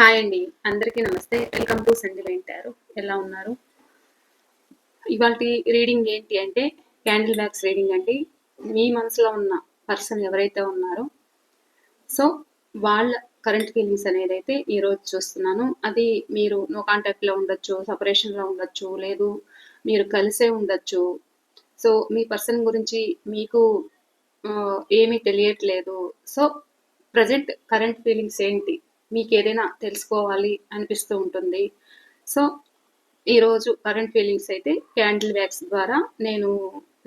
Hi అండి. అందరికీ నమస్తే. వెల్కమ్ టు సంజయ్ ఎలా ఉన్నారు? ఇవాళ రీడింగ్ ఏంటి అంటే క్యాండిల్ బ్యాగ్స్ రీడింగ్ అండి. మీ మనసులో ఉన్న పర్సన్ ఎవరైతే ఉన్నారో సో వాళ్ళ కరెంట్ ఫీలింగ్స్ అనేది అయితే ఈరోజు చూస్తున్నాను. అది మీరు నో కాంటాక్ట్లో ఉండొచ్చు సపరేషన్లో ఉండొచ్చు లేదు మీరు కలిసే ఉండొచ్చు. సో మీ పర్సన్ గురించి మీకు ఏమీ తెలియట్లేదు. సో ప్రజెంట్ కరెంట్ ఫీలింగ్స్ ఏంటి? మీకు ఏదైనా తెలుసుకోవాలి అనిపిస్తూ ఉంటుంది. సో ఈరోజు కరెంట్ ఫీలింగ్స్ అయితే క్యాండిల్ వ్యాక్స్ ద్వారా నేను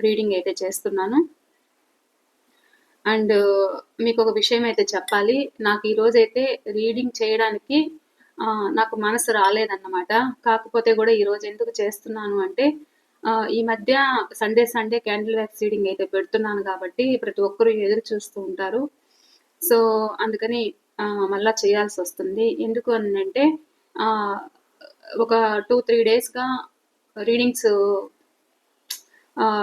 రీడింగ్ అయితే చేస్తున్నాను. అండ్ మీకు ఒక విషయం అయితే చెప్పాలి. నాకు ఈరోజు అయితే రీడింగ్ చేయడానికి నాకు మనసు రాలేదన్నమాట. కాకపోతే కూడా ఈరోజు ఎందుకు చేస్తున్నాను అంటే ఈ మధ్య Sunday Sunday candle wax reading అయితే పెడుతున్నాను కాబట్టి ప్రతి ఒక్కరూ ఎదురు చూస్తూ ఉంటారు. సో అందుకని మళ్ళీ చేయాల్సి వస్తుంది ఎందుకు అని అంటే ఒక టూ త్రీ డేస్గా రీడింగ్స్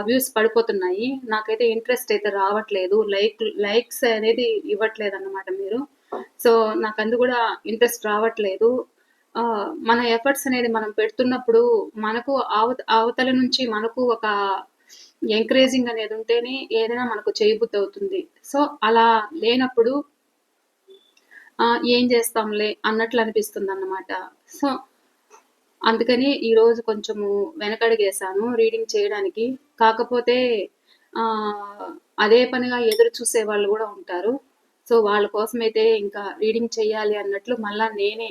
వ్యూస్ పడిపోతున్నాయి. నాకైతే ఇంట్రెస్ట్ అయితే రావట్లేదు. లైక్ లైక్స్ అనేది ఇవ్వట్లేదు అన్నమాట మీరు. సో నాకు అందు కూడా ఇంట్రెస్ట్ రావట్లేదు. ఆ, మన ఎఫర్ట్స్ అనేది మనం పెడుతున్నప్పుడు మనకు అవత అవతల నుంచి మనకు ఒక ఎంకరేజింగ్ అనేది ఉంటేనే ఏదైనా మనకు చేయబుద్ధి అవుతుంది సో అలా లేనప్పుడు ఏం చేస్తాంలే అన్నట్లు అనిపిస్తుంది అన్నమాట సో అందుకని ఈరోజు కొంచెము వెనకడిగేసాను రీడింగ్ చేయడానికి. కాకపోతే అదే పనిగా ఎదురు చూసే వాళ్ళు కూడా ఉంటారు. సో వాళ్ళ కోసం అయితే ఇంకా రీడింగ్ చేయాలి అన్నట్లు మళ్ళా నేనే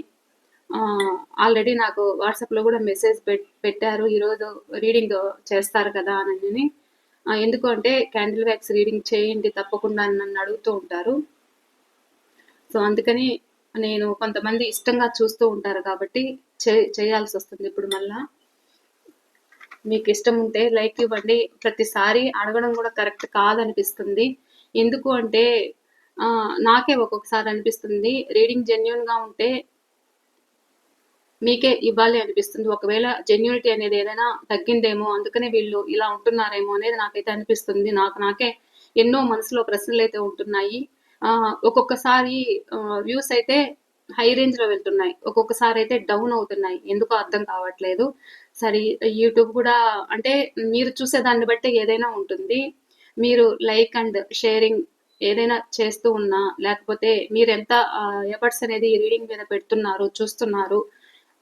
ఆల్రెడీ నాకు వాట్సాప్లో కూడా మెసేజ్ పెట్ పెట్టారు. ఈరోజు రీడింగ్ చేస్తారు కదా అని ఎందుకంటే ఎందుకు అంటే క్యాండిల్ వ్యాక్స్ రీడింగ్ చేయండి తప్పకుండా అని నన్ను అడుగుతూ ఉంటారు. సో అందుకని నేను కొంతమంది ఇష్టంగా చూస్తూ ఉంటారు కాబట్టి చేయాల్సి వస్తుంది ఇప్పుడు మళ్ళా మీకు ఇష్టం ఉంటే లైక్ ఇవ్వండి. ప్రతిసారి అడగడం కూడా కరెక్ట్ కాదనిపిస్తుంది. ఎందుకు అంటే నాకే ఒక్కొక్కసారి అనిపిస్తుంది. రీడింగ్ జెన్యున్గా ఉంటే మీకే ఇవ్వాలి అనిపిస్తుంది. ఒకవేళ జెన్యూనిటీ అనేది ఏదైనా తగ్గిందేమో అందుకనే వీళ్ళు ఇలా ఉంటున్నారేమో అనేది నాకైతే అనిపిస్తుంది. నాకు నాకే ఎన్నో మనసులో ప్రశ్నలు అయితే ఉంటున్నాయి. ఒక్కొక్కసారి వ్యూస్ అయితే హై రేంజ్లో వెళ్తున్నాయి. ఒక్కొక్కసారి అయితే డౌన్ అవుతున్నాయి. ఎందుకో అర్థం కావట్లేదు. సరే యూట్యూబ్ కూడా అంటే మీరు చూసే దాన్ని బట్టి ఏదైనా ఉంటుంది. మీరు లైక్ అండ్ షేరింగ్ ఏదైనా చేస్తూ ఉన్నా లేకపోతే మీరు ఎంత ఎఫర్ట్స్ అనేది రీడింగ్ మీద పెడుతున్నారు చూస్తున్నారు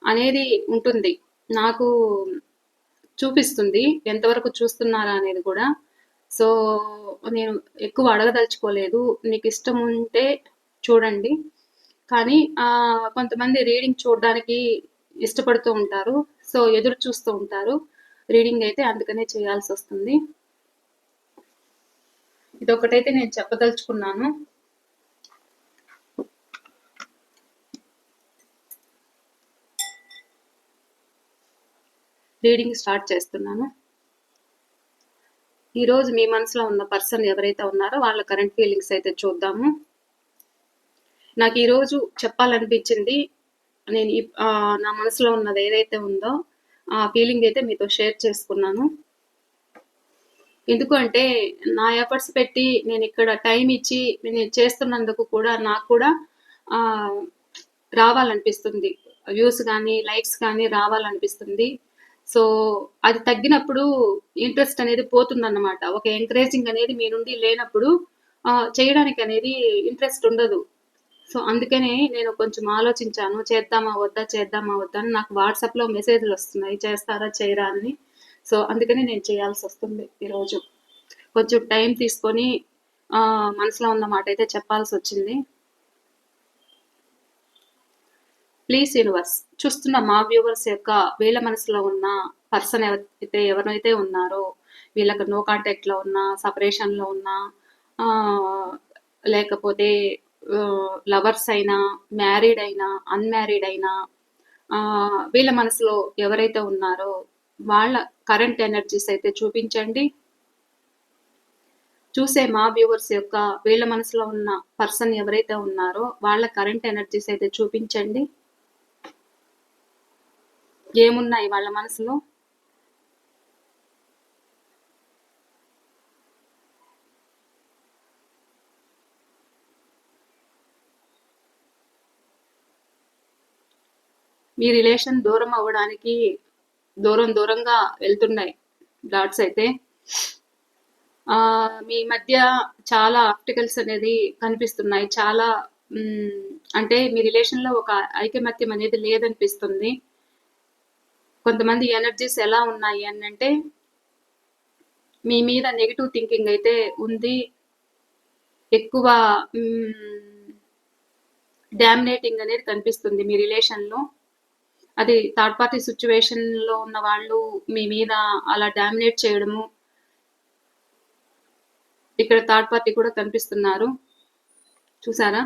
అనేది ఉంటుంది. నాకు చూపిస్తుంది ఎంతవరకు చూస్తున్నారా అనేది కూడా. సో నేను ఎక్కువ అడగదలుచుకోలేదు. నీకు ఇష్టం ఉంటే చూడండి. కానీ కొంతమంది రీడింగ్ చూడడానికి ఇష్టపడుతూ ఉంటారు. సో ఎదురు చూస్తూ ఉంటారు. రీడింగ్ అయితే అందుకనే చేయాల్సి వస్తుంది ఇదొకటైతే నేను చెప్పదలుచుకున్నాను. రీడింగ్ స్టార్ట్ చేస్తున్నాను. ఈరోజు మీ మనసులో ఉన్న పర్సన్ ఎవరైతే ఉన్నారో వాళ్ళ కరెంట్ ఫీలింగ్స్ అయితే చూద్దాము. నాకు ఈరోజు చెప్పాలనిపించింది నేను నా మనసులో ఉన్నది ఏదైతే ఉందో ఆ ఫీలింగ్ అయితే మీతో షేర్ చేసుకున్నాను. ఎందుకంటే నా ఎఫర్ట్స్ పెట్టి నేను ఇక్కడ టైం ఇచ్చి నేను చేస్తున్నందుకు కూడా నాకు కూడా రావాలనిపిస్తుంది. వ్యూస్ కానీ లైక్స్ కానీ రావాలనిపిస్తుంది. సో అది తగ్గినప్పుడు ఇంట్రెస్ట్ అనేది పోతుందన్నమాట. ఒక ఎంకరేజింగ్ అనేది మీ నుండి లేనప్పుడు చేయడానికి అనేది ఇంట్రెస్ట్ ఉండదు. సో అందుకనే నేను కొంచెం ఆలోచించాను చేద్దామా వద్దా చేద్దామా వద్దా అని నాకు వాట్సాప్లో మెసేజ్లు వస్తున్నాయి చేస్తారా చేయరా అని. సో అందుకనే నేను చేయాల్సి వస్తుంది ఈరోజు. కొంచెం టైం తీసుకొని మనసులో ఉన్న మాట అయితే చెప్పాల్సి వచ్చింది. ప్లీజ్ యూనివర్స్ చూస్తున్న మా వ్యూవర్స్ యొక్క వీళ్ళ మనసులో ఉన్న పర్సన్ ఎవరైతే ఎవరైతే ఉన్నారో వీళ్ళకి నో కాంటాక్ట్లో ఉన్న సపరేషన్లో ఉన్న లేకపోతే లవర్స్ అయినా మ్యారీడ్ అయినా అన్మ్యారీడ్ అయినా వీళ్ళ మనసులో ఎవరైతే ఉన్నారో వాళ్ళ కరెంట్ ఎనర్జీస్ అయితే చూపించండి. చూసే మా వ్యూవర్స్ యొక్క వీళ్ళ మనసులో ఉన్న పర్సన్ ఎవరైతే ఉన్నారో వాళ్ళ కరెంట్ ఎనర్జీస్ అయితే చూపించండి. ఏమున్నాయి వాళ్ళ మనసులో? మీ రిలేషన్ దూరం అవ్వడానికి దూరం దూరంగా వెళ్తున్నాయి డాట్స్ అయితే. ఆ, మీ మధ్య చాలా ఆప్టికల్స్ అనేది కనిపిస్తున్నాయి. చాలా అంటే మీ రిలేషన్లో ఒక ఐకమత్యం అనేది లేదనిపిస్తుంది. కొంతమంది ఎనర్జీస్ ఎలా ఉన్నాయి అని అంటే మీ మీద నెగిటివ్ థింకింగ్ అయితే ఉంది. ఎక్కువ డామినేటింగ్ అనేది కనిపిస్తుంది మీ రిలేషన్లో అది థర్డ్ పార్టీ సిచ్యువేషన్లో ఉన్న వాళ్ళు మీ మీద అలా డామినేట్ చేయడము. ఇక్కడ థర్డ్ పార్టీ కూడా కనిపిస్తున్నారు. చూసారా?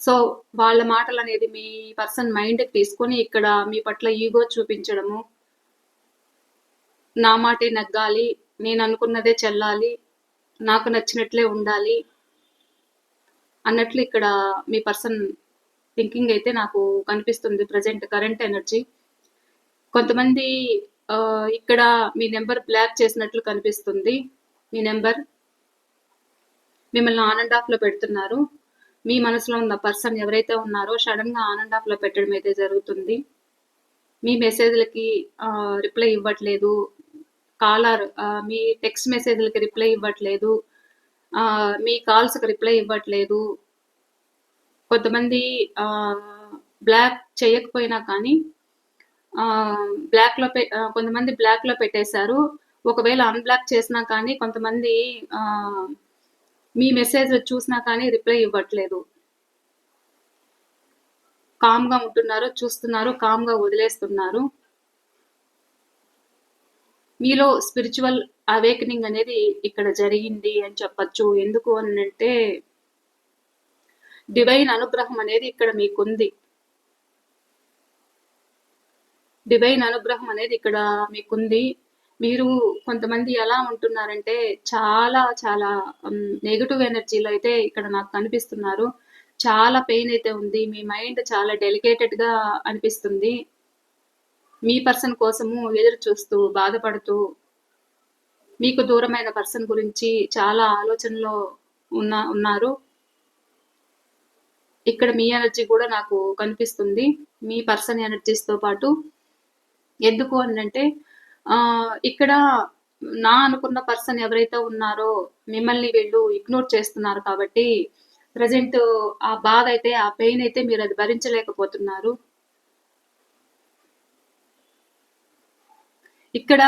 సో వాళ్ళ మాటలు అనేది మీ పర్సన్ మైండ్ తీసుకొని ఇక్కడ మీ పట్ల ఈగో చూపించడము నా మాటే నగ్గాలి నేను అనుకున్నదే చెల్లాలి నాకు నచ్చినట్లే ఉండాలి అన్నట్లు ఇక్కడ మీ పర్సన్ థింకింగ్ అయితే నాకు కనిపిస్తుంది ప్రజెంట్ కరెంట్ ఎనర్జీ. కొంతమంది ఇక్కడ మీ నెంబర్ బ్లాక్ చేసినట్లు కనిపిస్తుంది మీ నెంబర్. మిమ్మల్ని ఆన్ అండ్ ఆఫ్లో పెడుతున్నారు. మీ మనసులో ఉన్న పర్సన్ ఎవరైతే ఉన్నారో సడన్గా ఆన్ అండ్ ఆఫ్లో పెట్టడం అయితే జరుగుతుంది. మీ మెసేజ్లకి రిప్లై ఇవ్వట్లేదు. కాలర్ మీ టెక్స్ట్ మెసేజ్లకి రిప్లై ఇవ్వట్లేదు. మీ కాల్స్కి రిప్లై ఇవ్వట్లేదు. కొంతమంది బ్లాక్ చేయకపోయినా కానీ బ్లాక్లో పె- కొంతమంది బ్లాక్లో పెట్టేశారు. ఒకవేళ అన్బ్లాక్ చేసినా కానీ కొంతమంది మీ మెసేజ్ చూసినా కానీ రిప్లై ఇవ్వట్లేదు. కామ్గా ఉంటున్నారు చూస్తున్నారు కామ్గా వదిలేస్తున్నారు. మీలో స్పిరిచువల్ అవేకనింగ్ అనేది ఇక్కడ జరిగింది అని చెప్పచ్చు. ఎందుకు అని అంటే డివైన్ అనుగ్రహం అనేది ఇక్కడ మీకుంది. డివైన్ అనుగ్రహం అనేది ఇక్కడ మీకుంది. మీరు కొంతమంది ఎలా ఉంటున్నారంటే చాలా చాలా నెగిటివ్ ఎనర్జీలో అయితే ఇక్కడ నాకు కనిపిస్తున్నారు. చాలా పెయిన్ అయితే ఉంది. మీ మైండ్ చాలా డెలికేటెడ్గా అనిపిస్తుంది. మీ పర్సన్ కోసము ఎదురు చూస్తూ బాధపడుతూ మీకు దూరమైన పర్సన్ గురించి చాలా ఆలోచనలో ఉన్న ఉన్నారు. ఇక్కడ మీ ఎనర్జీ కూడా నాకు కనిపిస్తుంది. మీ పర్సన్ ఎనర్జీస్తో పాటు ఎందుకు అంటే ఇక్కడ నా అనుకున్న పర్సన్ ఎవరైతే ఉన్నారో మిమ్మల్ని వీళ్ళు ఇగ్నోర్ చేస్తున్నారు కాబట్టి ప్రజెంట్ ఆ బాధ అయితే ఆ పెయిన్ అయితే మీరు అది భరించలేకపోతున్నారు. ఇక్కడ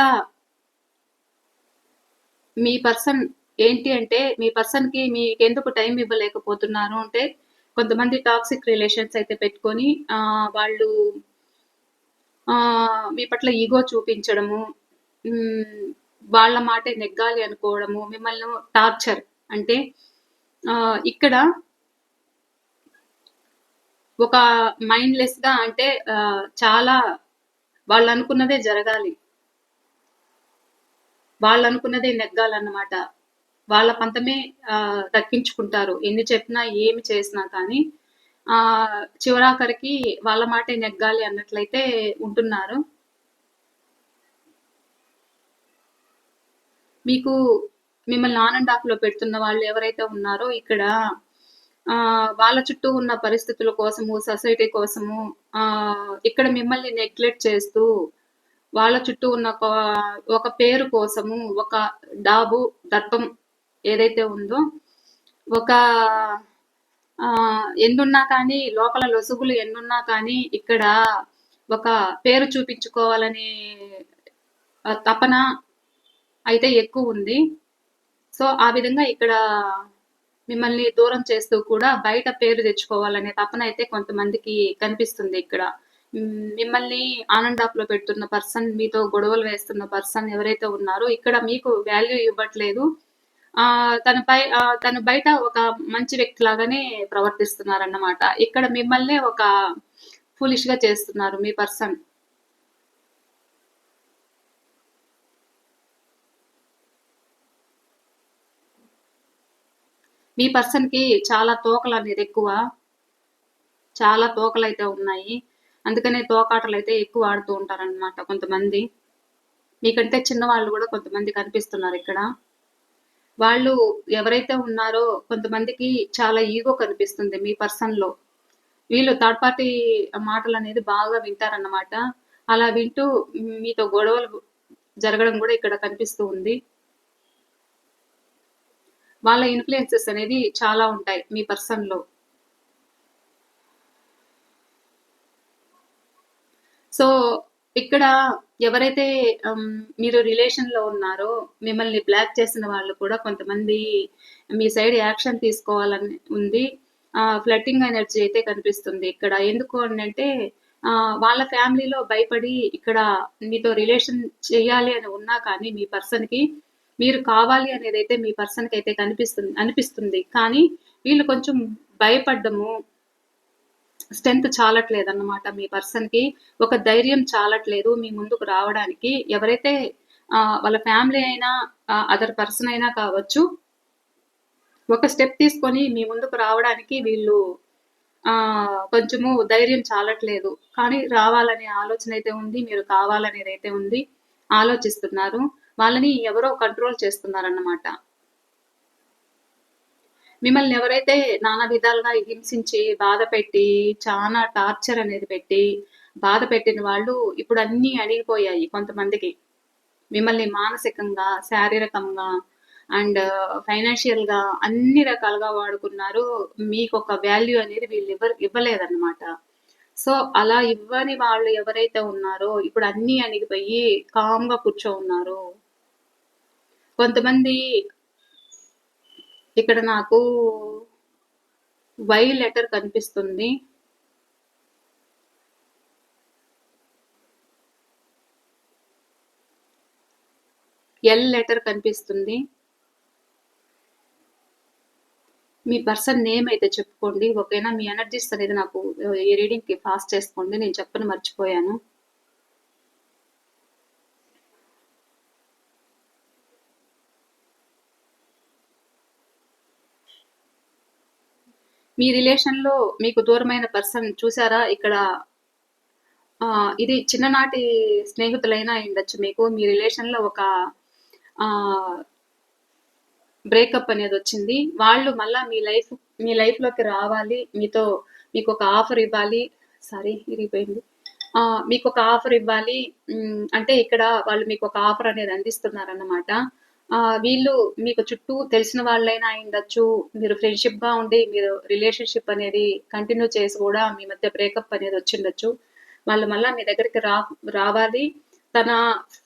మీ పర్సన్ ఏంటి అంటే మీ పర్సన్కి మీకు ఎందుకు టైం ఇవ్వలేకపోతున్నారు అంటే కొంతమంది టాక్సిక్ రిలేషన్స్ అయితే పెట్టుకొని ఆ వాళ్ళు మీ పట్ల ఈగో చూపించడము వాళ్ళ మాటే నెగ్గాలి అనుకోవడము మిమ్మల్ని టార్చర్ అంటే ఆ, ఇక్కడ ఒక మైండ్లెస్గా అంటే చాలా వాళ్ళు అనుకున్నదే జరగాలి. వాళ్ళు అనుకున్నదే నెగ్గాలన్నమాట. వాళ్ళ పంతమే ఆ, దక్కించుకుంటారు ఎన్ని చెప్పినా ఏమి చేసినా కానీ ఆ చివరాఖరికి వాళ్ళ మాటే నెగ్గాలి అన్నట్లయితే ఉంటున్నారు. మీకు మిమ్మల్ని ఆన్ అండ్ ఆఫ్లో పెడుతున్న వాళ్ళు ఎవరైతే ఉన్నారో ఇక్కడ ఆ వాళ్ళ చుట్టూ ఉన్న పరిస్థితుల కోసము సొసైటీ కోసము ఆ ఇక్కడ మిమ్మల్ని నెగ్లెక్ట్ చేస్తూ వాళ్ళ చుట్టూ ఉన్న ఒక- ఒక పేరు కోసము ఒక డాబు దర్పం ఏదైతే ఉందో ఒక ఆ ఎన్నున్నా కానీ లోపల లొసుగులు ఎన్నున్నా కానీ ఇక్కడ ఒక పేరు చూపించుకోవాలనే తపన అయితే ఎక్కువ ఉంది. సో ఆ విధంగా ఇక్కడ మిమ్మల్ని దూరం చేస్తూ కూడా బయట పేరు తెచ్చుకోవాలనే తపన అయితే కొంతమందికి కనిపిస్తుంది ఇక్కడ. మిమ్మల్ని ఆనండ్ ఆఫ్లో పెడుతున్న పర్సన్ మీతో గొడవలు వేస్తున్న పర్సన్ ఎవరైతే ఉన్నారో ఇక్కడ మీకు వాల్యూ ఇవ్వట్లేదు. తనపై ఆ, తను బయట ఒక మంచి వ్యక్తి లాగానే ప్రవర్తిస్తున్నారన్నమాట. ఇక్కడ మిమ్మల్ని ఒక ఫులిష్గా చేస్తున్నారు మీ పర్సన్ మీ పర్సన్కి చాలా తోకలు అనేది ఎక్కువ. చాలా తోకలు అయితే ఉన్నాయి. అందుకనే తోకాటలు అయితే ఎక్కువ ఆడుతూ ఉంటారన్నమాట కొంతమంది. మీకంటే చిన్న వాళ్ళు కూడా కొంతమంది కనిపిస్తున్నారు ఇక్కడ. వాళ్ళు ఎవరైతే ఉన్నారో కొంతమందికి చాలా ఈగో కనిపిస్తుంది మీ పర్సన్లో. వీళ్ళు థర్డ్ పార్టీ మాటలు అనేది బాగా వింటారన్నమాట. అలా వింటూ మీతో గొడవలు జరగడం కూడా ఇక్కడ కనిపిస్తూ ఉంది. వాళ్ళ ఇన్ఫ్లుయెన్సెస్ అనేది చాలా ఉంటాయి మీ పర్సన్లో సో ఇక్కడ ఎవరైతే మీరు రిలేషన్లో ఉన్నారో మిమ్మల్ని బ్లాక్ చేసిన వాళ్ళు కూడా కొంతమంది మీ సైడ్ యాక్షన్ తీసుకోవాలని ఉంది. ఫ్లట్టింగ్ ఎనర్జీ అయితే కనిపిస్తుంది ఇక్కడ. ఎందుకు అంటే వాళ్ళ ఫ్యామిలీలో భయపడి ఇక్కడ మీతో రిలేషన్ చేయాలి అని ఉన్నా కానీ మీ పర్సన్కి మీరు కావాలి అనేది అయితే మీ పర్సన్కి అయితే కనిపిస్తుంది అనిపిస్తుంది. కానీ వీళ్ళు కొంచెం భయపడ్డము స్ట్రెంత్ చాలట్లేదు అన్నమాట మీ పర్సన్కి ఒక ధైర్యం చాలట్లేదు మీ ముందుకు రావడానికి. ఎవరైతే వాళ్ళ ఫ్యామిలీ అయినా అదర్ పర్సన్ అయినా కావచ్చు ఒక స్టెప్ తీసుకొని మీ ముందుకు రావడానికి వీళ్ళు ఆ కొంచెము ధైర్యం చాలట్లేదు. కానీ రావాలనే ఆలోచన అయితే ఉంది మీరు కావాలనేది అయితే ఉంది ఆలోచిస్తున్నారు. వాళ్ళని ఎవరో కంట్రోల్ చేస్తున్నారన్నమాట. మిమ్మల్ని ఎవరైతే నానా విధాలుగా హింసించి బాధ పెట్టి చాలా టార్చర్ అనేది పెట్టి బాధ పెట్టిన వాళ్ళు ఇప్పుడు అన్నీ అణిగిపోయాయి కొంతమందికి. మిమ్మల్ని మానసికంగా శారీరకంగా అండ్ uh, ఫైనాన్షియల్గా అన్ని రకాలుగా వాడుకున్నారు. మీకు ఒక వాల్యూ అనేది వీళ్ళు ఇవ్వ ఇవ్వలేదన్నమాట. సో అలా ఇవ్వని వాళ్ళు ఎవరైతే ఉన్నారో ఇప్పుడు అన్నీ అణిగిపోయి కామ్గా కూర్చో ఉన్నారు. కొంతమంది ఇక్కడ నాకు వై లెటర్ కనిపిస్తుంది. ఎల్ లెటర్ కనిపిస్తుంది. మీ పర్సన్ నేమ్ అయితే చెప్పుకోండి. ఓకేనా మీ ఎనర్జీస్ అనేది నాకు ఈ రీడింగ్కి ఫాస్ట్ చేసుకోండి నేను చెప్పని మర్చిపోయాను. మీ రిలేషన్లో మీకు దూరమైన పర్సన్ చూసారా? ఇక్కడ ఆ, ఇది చిన్ననాటి స్నేహితులైనా ఉండొచ్చు మీకు. మీ రిలేషన్లో ఒక ఆ బ్రేకప్ అనేది వచ్చింది. వాళ్ళు మళ్ళా మీ లైఫ్ మీ లైఫ్లోకి రావాలి. మీతో మీకు ఒక ఆఫర్ ఇవ్వాలి. సారీ ఇరిగిపోయింది ఆ, మీకు ఒక ఆఫర్ ఇవ్వాలి. అంటే ఇక్కడ వాళ్ళు మీకు ఒక ఆఫర్ అనేది అందిస్తున్నారన్నమాట. అన్నమాట వీళ్ళు మీకు చుట్టూ తెలిసిన వాళ్ళైనా అయిండొచ్చు మీరు ఫ్రెండ్షిప్గా ఉండి మీరు రిలేషన్షిప్ అనేది కంటిన్యూ చేసి కూడా మీ మధ్య బ్రేకప్ అనేది వచ్చిండొచ్చు. వాళ్ళు మళ్ళీ మీ దగ్గరికి రా రావాలి. తన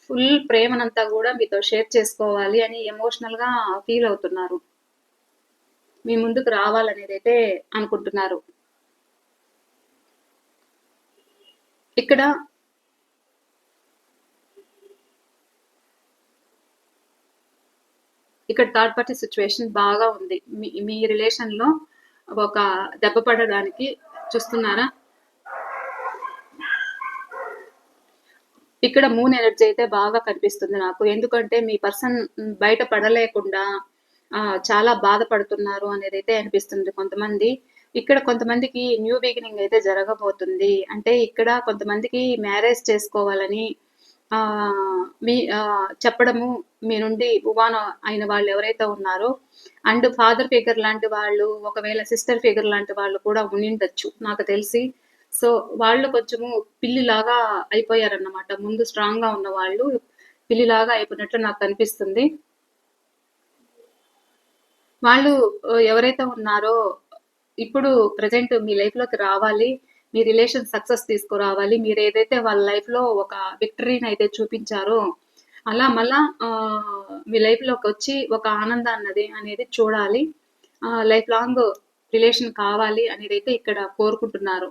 ఫుల్ ప్రేమనంతా కూడా మీతో షేర్ చేసుకోవాలి అని ఎమోషనల్గా ఫీల్ అవుతున్నారు. మీ ముందుకు రావాలనేది అయితే అనుకుంటున్నారు. ఇక్కడ ఇక్కడ థర్డ్ పార్టీ సిచ్యువేషన్ బాగా ఉంది. మీ మీ రిలేషన్లో ఒక దెబ్బ పడడానికి చూస్తున్నారా? ఇక్కడ మూన్ ఎనర్జీ అయితే బాగా కనిపిస్తుంది నాకు. ఎందుకంటే మీ పర్సన్ బయట పడలేకుండా చాలా బాధపడుతున్నారు అనేది అయితే అనిపిస్తుంది కొంతమంది. ఇక్కడ కొంతమందికి న్యూ బిగినింగ్ అయితే జరగబోతుంది. అంటే ఇక్కడ కొంతమందికి మ్యారేజ్ చేసుకోవాలని మీ చెప్పడము మీ నుండి ఉవాన అయిన వాళ్ళు ఎవరైతే ఉన్నారో అండ్ ఫాదర్ ఫిగర్ లాంటి వాళ్ళు ఒకవేళ సిస్టర్ ఫిగర్ లాంటి వాళ్ళు కూడా ఉండిండొచ్చు నాకు తెలిసి. సో వాళ్ళు కొంచెము పిల్లిలాగా అయిపోయారన్నమాట. ముందు స్ట్రాంగ్గా ఉన్న వాళ్ళు పిల్లిలాగా అయిపోయినట్లు నాకు కనిపిస్తుంది వాళ్ళు ఎవరైతే ఉన్నారో ఇప్పుడు ప్రజెంట్ మీ లైఫ్లోకి రావాలి మీ రిలేషన్ సక్సెస్ తీసుకురావాలి మీరు ఏదైతే వాళ్ళ లైఫ్లో ఒక విక్టరీని అయితే చూపించారో అలా మళ్ళా మీ లైఫ్లోకి వచ్చి ఒక ఆనందాన్నది అనేది చూడాలి. లైఫ్ లాంగ్ రిలేషన్ కావాలి అనేది అయితే ఇక్కడ కోరుకుంటున్నారు.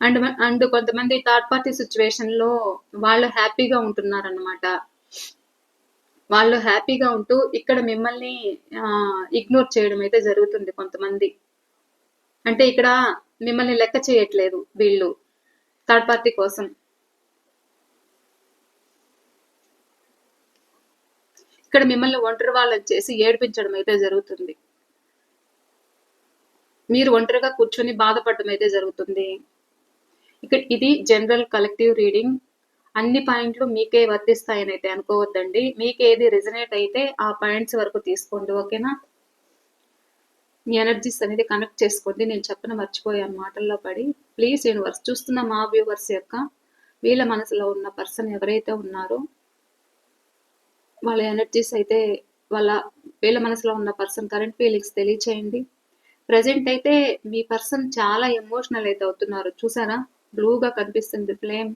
అండ్ అండ్ కొంతమంది థర్డ్ పార్టీ సిచ్యువేషన్లో వాళ్ళు హ్యాపీగా ఉంటున్నారన్నమాట. వాళ్ళు హ్యాపీగా ఉంటూ ఇక్కడ మిమ్మల్ని ఇగ్నోర్ చేయడం అయితే జరుగుతుంది కొంతమంది. అంటే ఇక్కడ మిమ్మల్ని లెక్క చేయట్లేదు వీళ్ళు థర్డ్ పార్టీ కోసం. ఇక్కడ మిమ్మల్ని ఒంటరి వాళ్ళని చేసి ఏడిపించడం అయితే జరుగుతుంది. మీరు ఒంటరిగా కూర్చొని బాధపడడం అయితే జరుగుతుంది. ఇక్కడ ఇది జనరల్ కలెక్టివ్ రీడింగ్. అన్ని పాయింట్లు మీకే వర్తిస్తాయని అయితే అనుకోవద్దండి. మీకు ఏది రిజనేట్ అయితే ఆ పాయింట్స్ వరకు తీసుకోండి ఓకేనా? మీ ఎనర్జీస్ అనేది కనెక్ట్ చేసుకోండి. నేను చెప్పిన మర్చిపోయాను మాటల్లో పడి. ప్లీజ్ యూనివర్స్ చూస్తున్న మా వ్యూవర్స్ యొక్క వీళ్ళ మనసులో ఉన్న పర్సన్ ఎవరైతే ఉన్నారో వాళ్ళ ఎనర్జీస్ అయితే వాళ్ళ వీళ్ళ మనసులో ఉన్న పర్సన్ కరెంట్ ఫీలింగ్స్ తెలియచేయండి. ప్రజెంట్ అయితే మీ పర్సన్ చాలా ఎమోషనల్ అయితే అవుతున్నారు. చూసారా? బ్లూగా కనిపిస్తుంది ఫ్లేమ్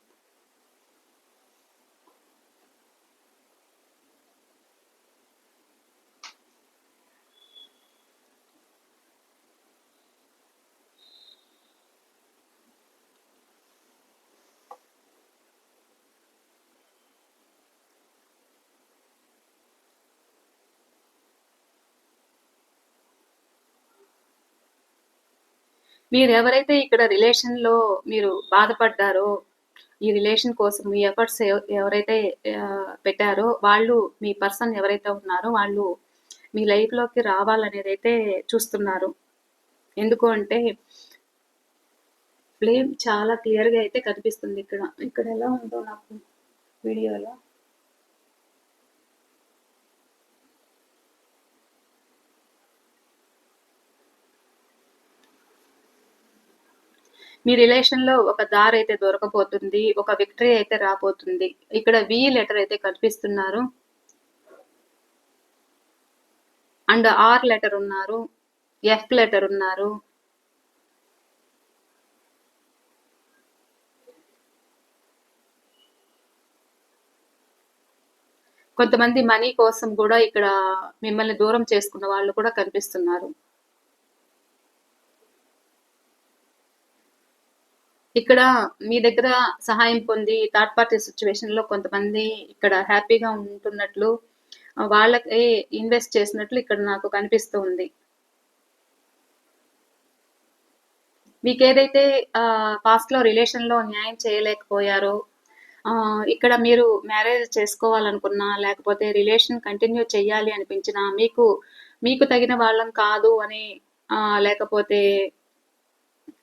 మీరు ఎవరైతే ఇక్కడ రిలేషన్‌లో మీరు బాధపడ్డారో, ఈ రిలేషన్ కోసం మీ ఎఫర్ట్స్ ఎవరైతే పెట్టారో వాళ్ళు మీ పర్సన్ ఎవరైతే ఉన్నారో వాళ్ళు మీ లైఫ్‌లోకి అయితే చూస్తున్నారు. ఎందుకు అంటే ఫ్లేమ్ చాలా క్లియర్‌గా అయితే కనిపిస్తుంది ఇక్కడ. ఇక్కడ ఎలా ఉందో నాకు వీడియోలో మీ రిలేషన్‌లో ఒక దారైతే దొరకబోతుంది. ఒక విక్టరీ అయితే రాబోతుంది. ఇక్కడ వి లెటర్ అయితే కనిపిస్తున్నారు. అండ్ ఆర్ లెటర్ ఉన్నారు. ఎఫ్ లెటర్ ఉన్నారు. కొంతమంది మనీ కోసం కూడా ఇక్కడ మిమ్మల్ని దూరం చేసుకున్న వాళ్ళు కూడా కనిపిస్తున్నారు. ఇక్కడ మీ దగ్గర సహాయం పొంది థర్డ్ పార్టీ సిచ్యువేషన్‌లో కొంతమంది ఇక్కడ హ్యాపీగా ఉంటున్నట్లు వాళ్ళకి ఇన్వెస్ట్ చేసినట్లు ఇక్కడ నాకు కనిపిస్తూ ఉంది. మీకేదైతే లో పాస్ట్‌లో రిలేషన్‌లో న్యాయం చేయలేకపోయారో ఇక్కడ మీరు మ్యారేజ్ చేసుకోవాలనుకున్నా, లేకపోతే రిలేషన్ కంటిన్యూ చేయాలి అనిపించినా, మీకు మీకు తగిన వాళ్ళం కాదు అని లేకపోతే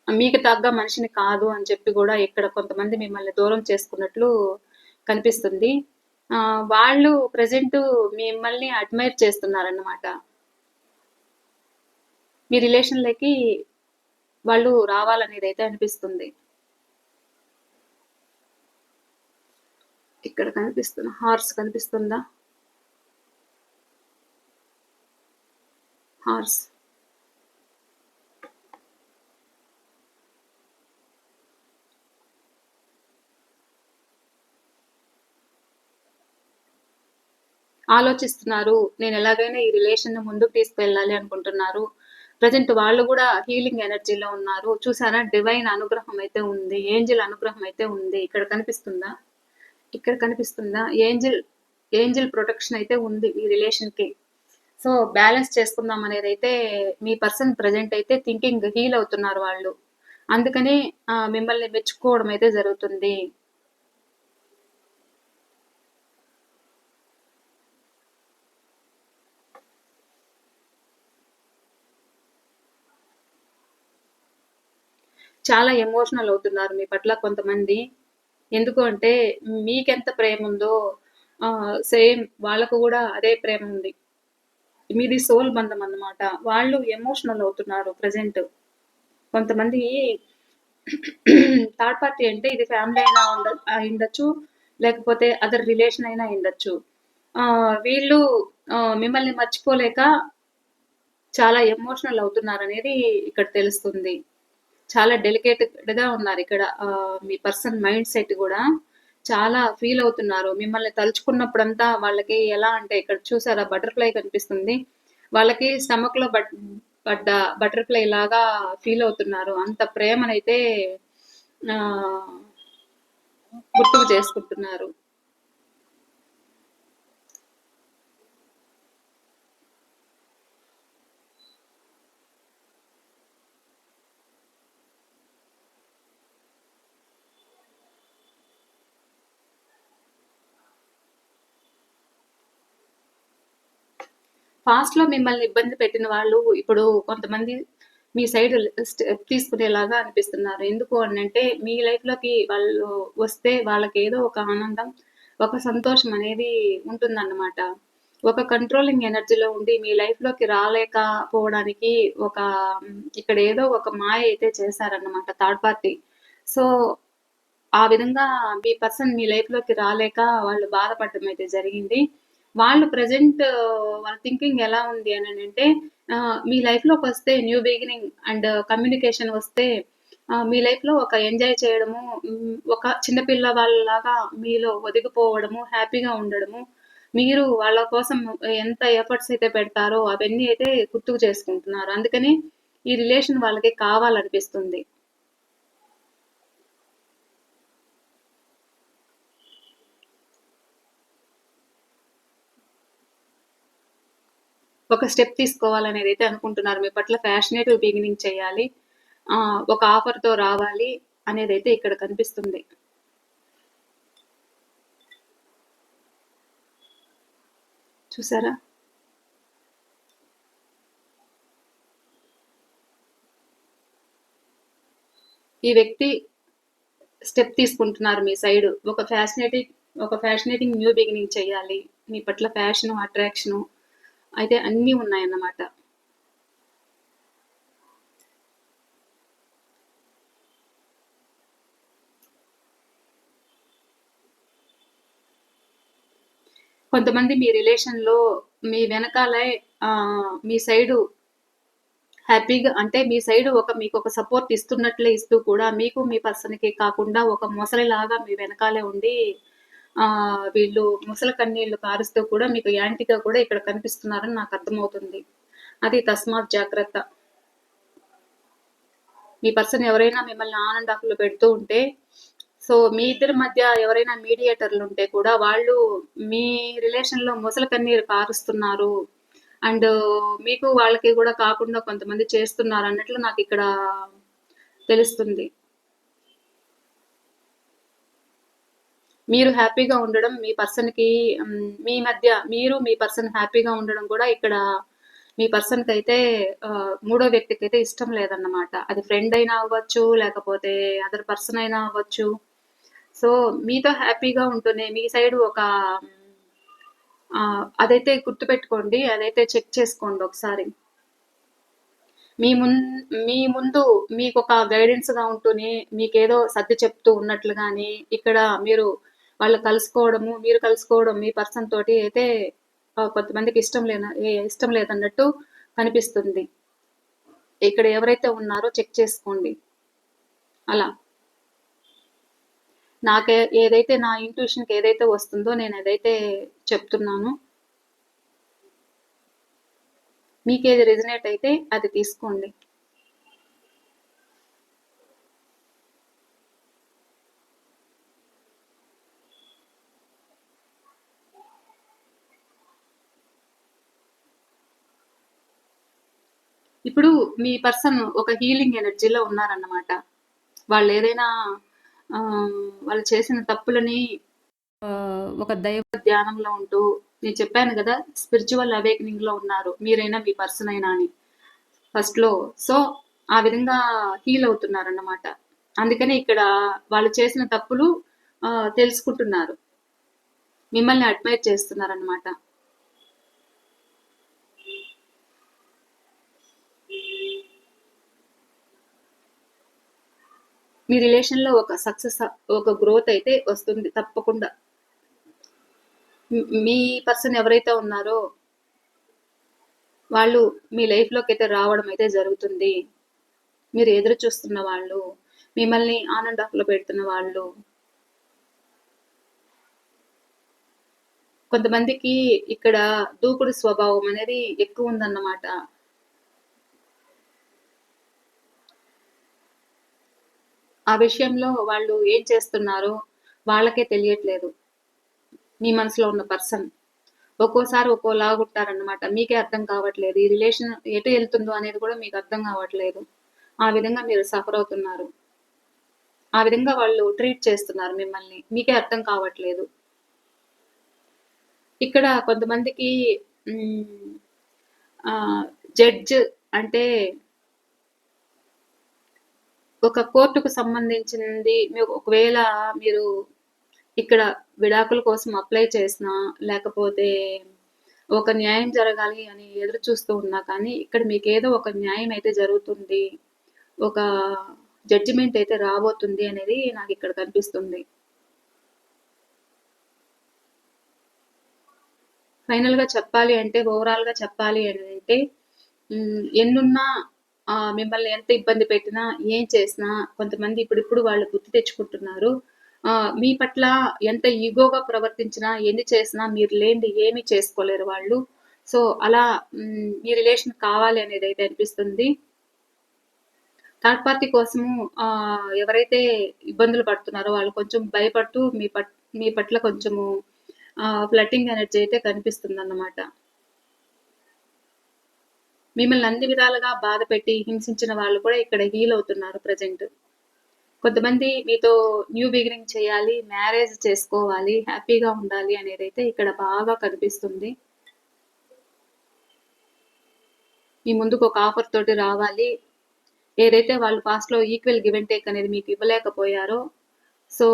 మీకు తగ్గ మనిషిని కాదు అని చెప్పి కూడా ఇక్కడ కొంతమంది మిమ్మల్ని దూరం చేసుకున్నట్లు కనిపిస్తుంది. వాళ్ళు ప్రజెంట్ మిమ్మల్ని అడ్మైర్ చేస్తున్నారన్నమాట. మీ రిలేషన్‌లోకి వాళ్ళు రావాలనేది అయితే అనిపిస్తుంది. ఇక్కడ కనిపిస్తున్న హార్స్ కనిపిస్తుందా? హార్స్. ఆలోచిస్తున్నారు. నేను ఎలాగైనా ఈ రిలేషన్ ముందుకు తీసుకెళ్ళాలి అనుకుంటున్నారు. ప్రజెంట్ వాళ్ళు కూడా హీలింగ్ ఎనర్జీలో ఉన్నారు. చూసారా డివైన్ అనుగ్రహం అయితే ఉంది. ఏంజెల్ అనుగ్రహం అయితే ఉంది. ఇక్కడ కనిపిస్తుందా? ఇక్కడ కనిపిస్తుందా? ఏంజెల్ ఏంజెల్ ప్రొటెక్షన్ అయితే ఉంది ఈ రిలేషన్‌కి. సో, బ్యాలెన్స్ చేసుకుందాం అనేది అయితే మీ పర్సన్ ప్రెజెంట్ అయితే థింకింగ్ హీల్ అవుతున్నారు వాళ్ళు. అందుకని మిమ్మల్ని మెచ్చుకోవడం అయితే జరుగుతుంది. చాలా ఎమోషనల్ అవుతున్నారు మీ పట్ల కొంతమంది. ఎందుకు అంటే మీకెంత ప్రేమ ఉందో సేమ్ వాళ్ళకు కూడా అదే ప్రేమ ఉంది మీది సోల్ బంధం అన్నమాట. వాళ్ళు ఎమోషనల్ అవుతున్నారు ప్రజెంట్ కొంతమంది థర్డ్ పార్టీ అంటే ఇది ఫ్యామిలీ అయినా ఉండ అయుండొచ్చు. లేకపోతే అదర్ రిలేషన్ అయినా అయుండొచ్చు. వీళ్ళు మిమ్మల్ని మర్చిపోలేక చాలా ఎమోషనల్ అవుతున్నారు అనేది ఇక్కడ తెలుస్తుంది. చాలా డెలికేటెడ్‌గా ఉన్నారు ఇక్కడ మీ పర్సన్ మైండ్ సెట్ కూడా చాలా ఫీల్ అవుతున్నారు. మిమ్మల్ని తలుచుకున్నప్పుడంతా వాళ్ళకి ఎలా అంటే ఇక్కడ చూసారా బటర్‌ఫ్లై కనిపిస్తుంది. వాళ్ళకి స్టమక్‌లో బట్ పడ్డ బటర్‌ఫ్లై లాగా ఫీల్ అవుతున్నారు. అంత ప్రేమనైతే గుర్తుకు చేసుకుంటున్నారు. పాస్ట్‌లో మిమ్మల్ని ఇబ్బంది పెట్టిన వాళ్ళు ఇప్పుడు కొంతమంది మీ సైడ్ తీసుకునేలాగా అనిపిస్తున్నారు. ఎందుకు అని అంటే మీ లైఫ్లోకి వాళ్ళు వస్తే వాళ్ళకి ఏదో ఒక ఆనందం ఒక సంతోషం అనేది ఉంటుందన్నమాట. ఒక కంట్రోలింగ్ ఎనర్జీలో ఉండి మీ లైఫ్లోకి రాలేకపోవడానికి ఒక ఇక్కడ ఏదో ఒక మాయ అయితే చేశారన్నమాట థర్డ్ పార్టీ సో ఆ విధంగా మీ పర్సన్ మీ లైఫ్లోకి రాలేక వాళ్ళు బాధపడడం అయితే జరిగింది. వాళ్ళు ప్రజెంట్ వాళ్ళ థింకింగ్ ఎలా ఉంది అని అంటే మీ లైఫ్లోకి వస్తే న్యూ బిగినింగ్ అండ్ కమ్యూనికేషన్ వస్తే మీ లైఫ్లో ఒక ఎంజాయ్ చేయడము ఒక చిన్నపిల్ల వాళ్ళలాగా మీలో ఒదిగిపోవడము హ్యాపీగా ఉండడము మీరు వాళ్ళ కోసం ఎంత ఎఫర్ట్స్ అయితే పెడతారో అవన్నీ అయితే గుర్తుకు చేసుకుంటున్నారు. అందుకని ఈ రిలేషన్ వాళ్ళకి కావాలనిపిస్తుంది. ఒక స్టెప్ తీసుకోవాలనేది అయితే అనుకుంటున్నారు. మీ పట్ల ఫ్యాషనేటివ్ బిగినింగ్ చేయాలి. ఆ, ఒక ఆఫర్తో రావాలి అనేది అయితే ఇక్కడ కనిపిస్తుంది. చూసారా? ఈ వ్యక్తి స్టెప్ తీసుకుంటున్నారు మీ సైడ్ ఒక ఫ్యాషనేటింగ్ ఒక ఫ్యాషనేటింగ్ న్యూ బిగినింగ్ చేయాలి. మీ పట్ల ఫ్యాషను అట్రాక్షను అయితే అన్నీ ఉన్నాయన్నమాట. కొంతమంది మీ రిలేషన్లో మీ వెనకాలే ఆ, మీ సైడు హ్యాపీగా అంటే మీ సైడ్ ఒక మీకు ఒక సపోర్ట్ ఇస్తున్నట్లే ఇస్తూ కూడా మీకు మీ పర్సన్కి కాకుండా ఒక మొసలిలాగా మీ వెనకాలే ఉండి ఆ, వీళ్ళు ముసలి కన్నీళ్ళు కారుస్తూ కూడా మీకు యాంటీగా కూడా ఇక్కడ కనిపిస్తున్నారని నాకు అర్థమవుతుంది. అది తస్మాత్ జాగ్రత్త. మీ పర్సన్ ఎవరైనా మిమ్మల్ని ఆన్ అండ్ ఆఫ్లో పెడుతూ ఉంటే సో మీ ఇద్దరి మధ్య ఎవరైనా మీడియేటర్లు ఉంటే కూడా వాళ్ళు మీ రిలేషన్లో ముసలి కన్నీరు కారుస్తున్నారు. అండ్ మీకు వాళ్ళకి కూడా కాకుండా కొంతమంది చేస్తున్నారు అన్నట్లు నాకు ఇక్కడ తెలుస్తుంది. మీరు హ్యాపీగా ఉండడం మీ పర్సన్కి మీ మధ్య మీరు మీ పర్సన్ హ్యాపీగా ఉండడం కూడా ఇక్కడ మీ పర్సన్కి అయితే మూడో వ్యక్తికి అయితే ఇష్టం లేదన్నమాట. అది ఫ్రెండ్ అయినా అవ్వచ్చు లేకపోతే అదర్ పర్సన్ అయినా అవ్వచ్చు. సో మీతో హ్యాపీగా ఉంటూనే మీ సైడ్ ఒక అదైతే గుర్తుపెట్టుకోండి అదైతే చెక్ చేసుకోండి ఒకసారి. మీ మున్ మీ ముందు మీకు ఒక గైడెన్స్గా ఉంటూనే మీకేదో సర్ది చెప్తూ ఉన్నట్లు కానీ ఇక్కడ మీరు వాళ్ళు కలుసుకోవడము మీరు కలుసుకోవడం మీ పర్సన్ తోటి అయితే కొంతమందికి ఇష్టం లేన ఇష్టం లేదన్నట్టు కనిపిస్తుంది. ఇక్కడ ఎవరైతే ఉన్నారో చెక్ చేసుకోండి. అలా. నాకే ఏదైతే నా ఇంట్యూషన్కి ఏదైతే వస్తుందో నేను ఏదైతే చెప్తున్నాను మీకు ఏది రిజనేట్ అయితే అది తీసుకోండి. ఇప్పుడు మీ పర్సన్ ఒక హీలింగ్ ఎనర్జీలో ఉన్నారన్నమాట. వాళ్ళు ఏదైనా ఆ, వాళ్ళు చేసిన తప్పులని ఒక దైవ ధ్యానంలో ఉంటూ నేను చెప్పాను కదా స్పిరిచువల్ అవేకనింగ్లో ఉన్నారు. మీరైనా మీ పర్సన్ అయినా అని. ఫస్ట్లో. సో ఆ విధంగా హీల్ అవుతున్నారు అన్నమాట అందుకని ఇక్కడ వాళ్ళు చేసిన తప్పులు తెలుసుకుంటున్నారు. మిమ్మల్ని అడ్మైర్ చేస్తున్నారు అన్నమాట మీ రిలేషన్లో ఒక సక్సెస్ ఒక గ్రోత్ అయితే వస్తుంది తప్పకుండా. మీ పర్సన్ ఎవరైతే ఉన్నారో వాళ్ళు మీ లైఫ్లోకి అయితే రావడం అయితే జరుగుతుంది. మీరు ఎదురు చూస్తున్న వాళ్ళు మిమ్మల్ని ఆన్ అండ్ పెడుతున్న వాళ్ళు కొంతమందికి ఇక్కడ దూకుడు స్వభావం అనేది ఎక్కువ ఉందన్నమాట. ఆ విషయంలో వాళ్ళు ఏం చేస్తున్నారో వాళ్ళకే తెలియట్లేదు. మీ మనసులో ఉన్న పర్సన్ ఒక్కోసారి ఒక్కోలాగా ఉంటారన్నమాట. మీకే అర్థం కావట్లేదు. ఈ రిలేషన్ ఎటు వెళ్తుందో అనేది కూడా మీకు అర్థం కావట్లేదు. ఆ విధంగా మీరు సఫర్ అవుతున్నారు. ఆ విధంగా వాళ్ళు ట్రీట్ చేస్తున్నారు మిమ్మల్ని. మీకే అర్థం కావట్లేదు. ఇక్కడ కొంతమందికి జడ్జ్ అంటే ఒక కోర్టుకు సంబంధించింది. మీకు ఒకవేళ మీరు ఇక్కడ విడాకుల కోసం అప్లై చేసినా లేకపోతే ఒక న్యాయం జరగాలి అని ఎదురు చూస్తూ ఉన్నా కానీ ఇక్కడ మీకు ఏదో ఒక న్యాయం అయితే జరుగుతుంది ఒక జడ్జిమెంట్ అయితే రాబోతుంది అనేది నాకు ఇక్కడ కనిపిస్తుంది. ఫైనల్గా చెప్పాలి అంటే ఓవరాల్గా చెప్పాలి అని అంటే ఎన్నున్నా మిమ్మల్ని ఎంత ఇబ్బంది పెట్టినా ఏం చేసినా కొంతమంది ఇప్పుడిప్పుడు వాళ్ళు గుర్తు తెచ్చుకుంటున్నారు. మీ పట్ల ఎంత ఈగోగా ప్రవర్తించినా ఎన్ని చేసినా మీరు లేని ఏమీ చేసుకోలేరు వాళ్ళు. సో అలా మీ రిలేషన్ కావాలి అనేది అయితే అనిపిస్తుంది. థర్డ్ పార్టీ కోసము ఎవరైతే ఇబ్బందులు పడుతున్నారో వాళ్ళు కొంచెం భయపడుతూ మీ పట్ మీ పట్ల కొంచెము ఫ్లటింగ్ ఎనర్జీ అయితే కనిపిస్తుంది అన్నమాట మిమ్మల్ని అన్ని విధాలుగా బాధ పెట్టి హింసించిన వాళ్ళు కూడా ఇక్కడ హీల్ అవుతున్నారు ప్రజెంట్ కొంతమంది మీతో న్యూ బిగినింగ్ చేయాలి మ్యారేజ్ చేసుకోవాలి హ్యాపీగా ఉండాలి అనేది అయితే ఇక్కడ బాగా కనిపిస్తుంది. మీ ముందుకు ఒక ఆఫర్ తోటి రావాలి. ఏదైతే వాళ్ళు పాస్ట్లో లో ఈక్వల్ గివ్ అండ్ టేక్ అనేది మీకు ఇవ్వలేకపోయారో సో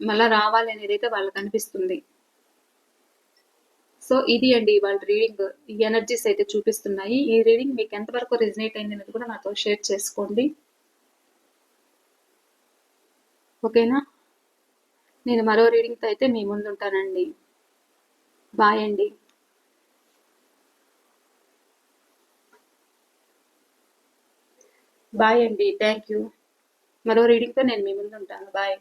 మళ్ళా రావాలి అనేది అయితే వాళ్ళకి అనిపిస్తుంది. సో ఇది అండి వాళ్ళ రీడింగ్ ఈ ఎనర్జీస్ అయితే చూపిస్తున్నాయి. ఈ రీడింగ్ మీకు ఎంతవరకు రిజనేట్ అయింది అనేది కూడా నాతో షేర్ చేసుకోండి. ఓకేనా? నేను మరో రీడింగ్తో అయితే మీ ముందు ఉంటానండి. బాయ్ అండి. బాయ్ అండి. థ్యాంక్ యూ మరో రీడింగ్తో నేను మీ ముందు ఉంటాను. బాయ్